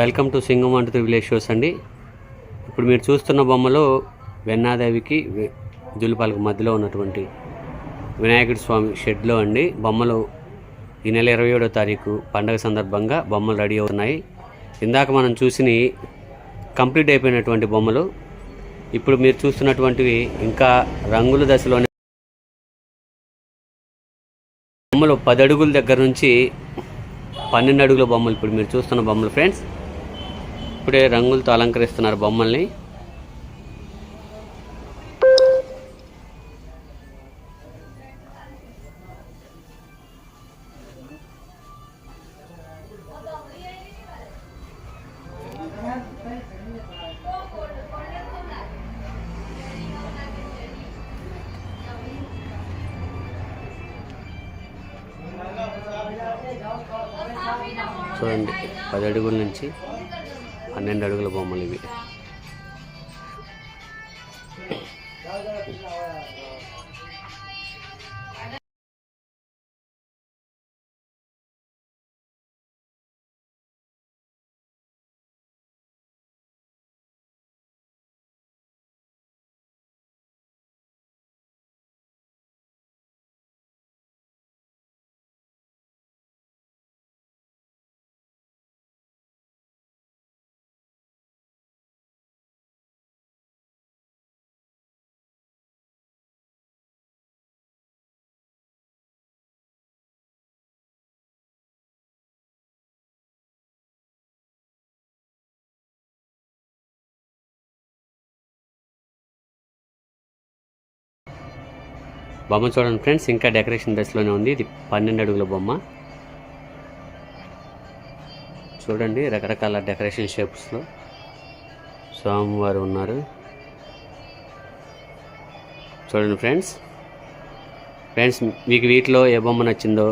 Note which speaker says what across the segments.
Speaker 1: Welcome to Singam and త్రివిలేజ్ shows అండి. ఇప్పుడు మీరు చూస్తున్న బొమ్మలో వెన్నాదేవికి జులిపాలకు మధ్యలో ఉన్నటువంటి వినాయకుడి స్వామి షెడ్లో అండి. బొమ్మలు ఈ నెల ఇరవై ఏడో తారీఖు పండగ సందర్భంగా బొమ్మలు రెడీ అవుతున్నాయి. ఇందాక మనం చూసిన కంప్లీట్ అయిపోయినటువంటి బొమ్మలు. ఇప్పుడు మీరు చూస్తున్నటువంటివి ఇంకా రంగుల దశలోనే బొమ్మలు పది అడుగుల దగ్గర నుంచి పన్నెండు అడుగుల బొమ్మలు. ఇప్పుడు మీరు చూస్తున్న బొమ్మలు ఫ్రెండ్స్ ఇప్పుడే రంగులతో అలంకరిస్తున్నారు బొమ్మల్ని. చూడండి పది అడుగుల నుంచి పన్నెండు అడుగుల బొమ్మలు ఇవి బొమ్మ చూడండి ఫ్రెండ్స్ ఇంకా డెకరేషన్ దశలోనే ఉంది. ఇది పన్నెండు అడుగుల బొమ్మ. చూడండి రకరకాల డెకరేషన్ షేప్స్లో. స్వామివారు ఉన్నారు. చూడండి ఫ్రెండ్స్. ఫ్రెండ్స్ మీకు వీటిలో ఏ బొమ్మ నచ్చిందో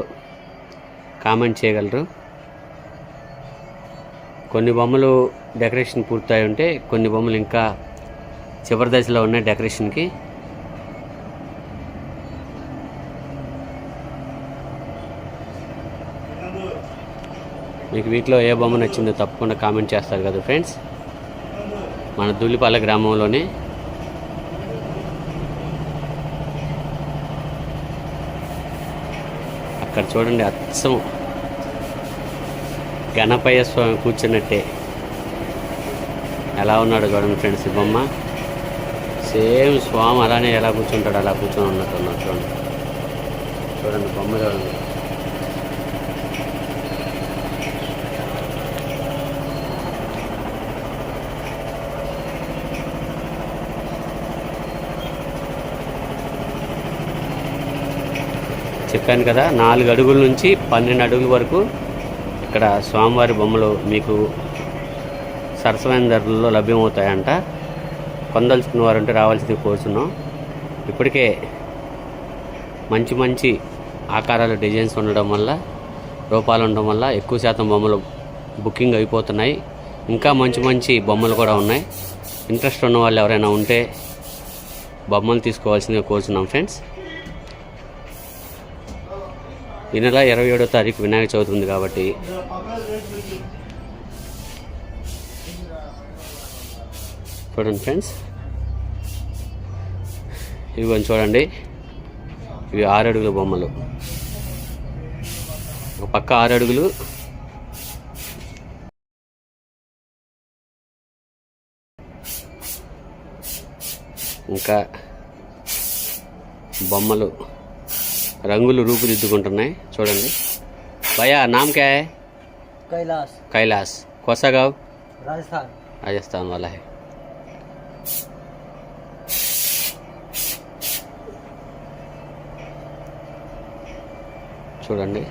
Speaker 1: కామెంట్ చేయగలరు. కొన్ని బొమ్మలు డెకరేషన్ పూర్తయి ఉంటే కొన్ని బొమ్మలు ఇంకా చివరి దశలో ఉన్నాయి డెకరేషన్కి మీకు వీటిలో ఏ బొమ్మ నచ్చిందో తప్పకుండా కామెంట్ చేస్తారు కదా ఫ్రెండ్స్. మన దులిపాల గ్రామంలోనే అక్కడ చూడండి అచ్చం గణపయ్య స్వామి కూర్చున్నట్టే. ఎలా ఉన్నాడు చూడండి ఫ్రెండ్స్ ఈ బొమ్మ. సేమ్ స్వామి అలానే ఎలా కూర్చుంటాడు అలా కూర్చొని ఉన్నట్టున్నాడు చూడండి. చూడండి బొమ్మ చూడండి. చెప్పాను కదా నాలుగు అడుగుల నుంచి పన్నెండు అడుగుల వరకు ఇక్కడ స్వామివారి బొమ్మలు మీకు సరసమైన ధరలలో లభ్యమవుతాయంట. వారు వారంటే రావాల్సింది కోరుతున్నాం ఇప్పటికే మంచి మంచి ఆకారాల డిజైన్స్ ఉండడం వల్ల రూపాలు ఉండడం వల్ల ఎక్కువ శాతం బొమ్మలు బుకింగ్ అయిపోతున్నాయి. ఇంకా మంచి మంచి బొమ్మలు కూడా ఉన్నాయి. ఇంట్రెస్ట్ ఉన్న వాళ్ళు ఎవరైనా ఉంటే బొమ్మలు తీసుకోవాల్సిందిగా కోరుతున్నాం ఫ్రెండ్స్. ఈ నెల ఇరవై ఏడో తారీఖు వినాయక చవితి ఉంది కాబట్టి. చూడండి ఫ్రెండ్స్. ఇవి కొంచెం చూడండి. ఇవి ఆరు అడుగుల బొమ్మలు. ఒక పక్క ఆరు అడుగులు. ఇంకా బొమ్మలు. రంగులు రూపుదిద్దుకుంటున్నాయి చూడండి భయా నామ్ క్యా హై
Speaker 2: कैलाश
Speaker 1: कैलाश कोसा गाँव
Speaker 2: राजस्थान
Speaker 1: राजस्थान वाला है చూడండి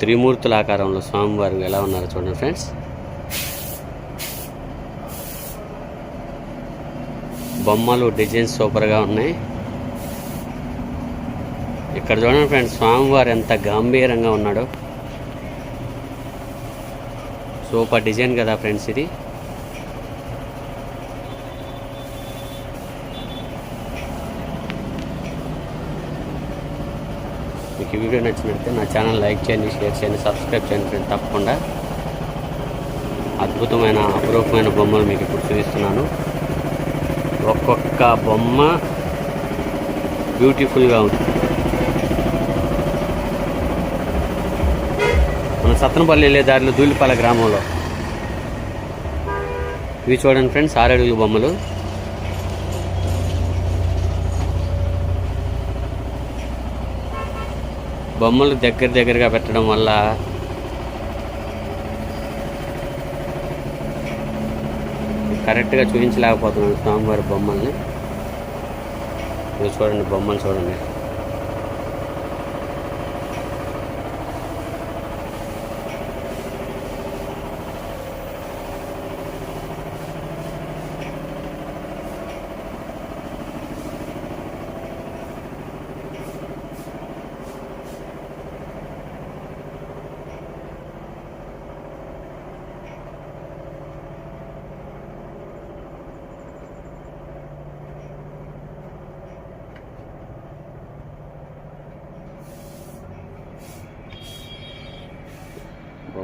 Speaker 1: త్రిమూర్తుల ఆకారంలో స్వామివారు ఎలా ఉన్నారు చూడండి ఫ్రెండ్స్ బొమ్మలు డిజైన్స్ సూపర్గా ఉన్నాయి ఇక్కడ చూడండి ఫ్రెండ్స్ స్వామివారు ఎంత గంభీరంగా ఉన్నాడో. సూపర్ డిజైన్ కదా ఫ్రెండ్స్ ఇది. మీకు వీడియో నచ్చినట్లయితే నా ఛానల్ లైక్ చేయండి షేర్ చేయండి సబ్స్క్రైబ్ చేయండి ఫ్రెండ్స్ తప్పకుండా. అద్భుతమైన అపురూపమైన బొమ్మలు మీకు ఇప్పుడు చూపిస్తున్నాను. ఒక్కొక్క బొమ్మ బ్యూటిఫుల్గా ఉంది. సత్తనపల్లి వెళ్ళే దారిలో దూలిపాల గ్రామంలో. ఇవి చూడండి ఫ్రెండ్స్ ఆరడుగుల బొమ్మలు. బొమ్మలు దగ్గర దగ్గరగా పెట్టడం వల్ల కరెక్ట్గా చూపించలేకపోతున్నాను స్వామివారి బొమ్మల్ని. ఇవి చూడండి బొమ్మలు చూడండి.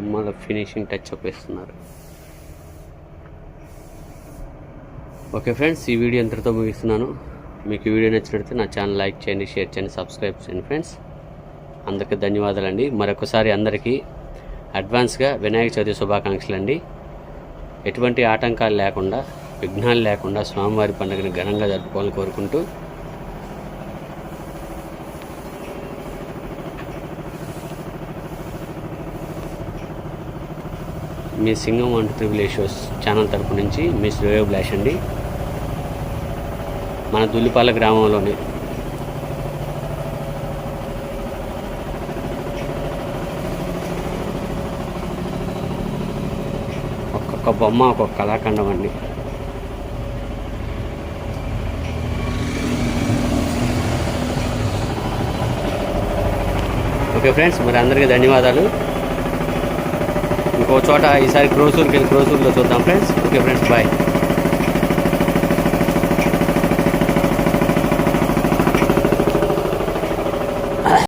Speaker 1: బొమ్మల ఫినిషింగ్ టచ్ అప్ వేస్తున్నారు. ఓకే ఫ్రెండ్స్ ఈ వీడియో ఇంతటితో ముగిస్తున్నాను. మీకు ఈ వీడియో నచ్చినట్లయితే నా ఛానల్ లైక్ చేయండి షేర్ చేయండి సబ్స్క్రైబ్ చేయండి ఫ్రెండ్స్. అందరికీ ధన్యవాదాలండి. మరొకసారి అందరికీ అడ్వాన్స్గా వినాయక చవితి శుభాకాంక్షలు అండి. ఎటువంటి ఆటంకాలు లేకుండా విఘ్నాలు లేకుండా స్వామివారి పండుగని ఘనంగా జరుపుకోవాలని కోరుకుంటూ మీ సింగం అండ్ ట్రిబులేషోస్ ఛానల్ తరపు నుంచి మీ శ్రేయోభిలాష్ అండి. మన దుల్లిపాల గ్రామంలోని. ఒక్కొక్క బొమ్మ ఒక్కొక్క కళాఖండం అండి. ఓకే ఫ్రెండ్స్ మరి అందరికీ ధన్యవాదాలు. ఇంకో చోట ఈసారి క్రోసూర్కి వెళ్ళి క్రోసూర్లో చూద్దాం ఫ్రెండ్స్. Okay friends bye.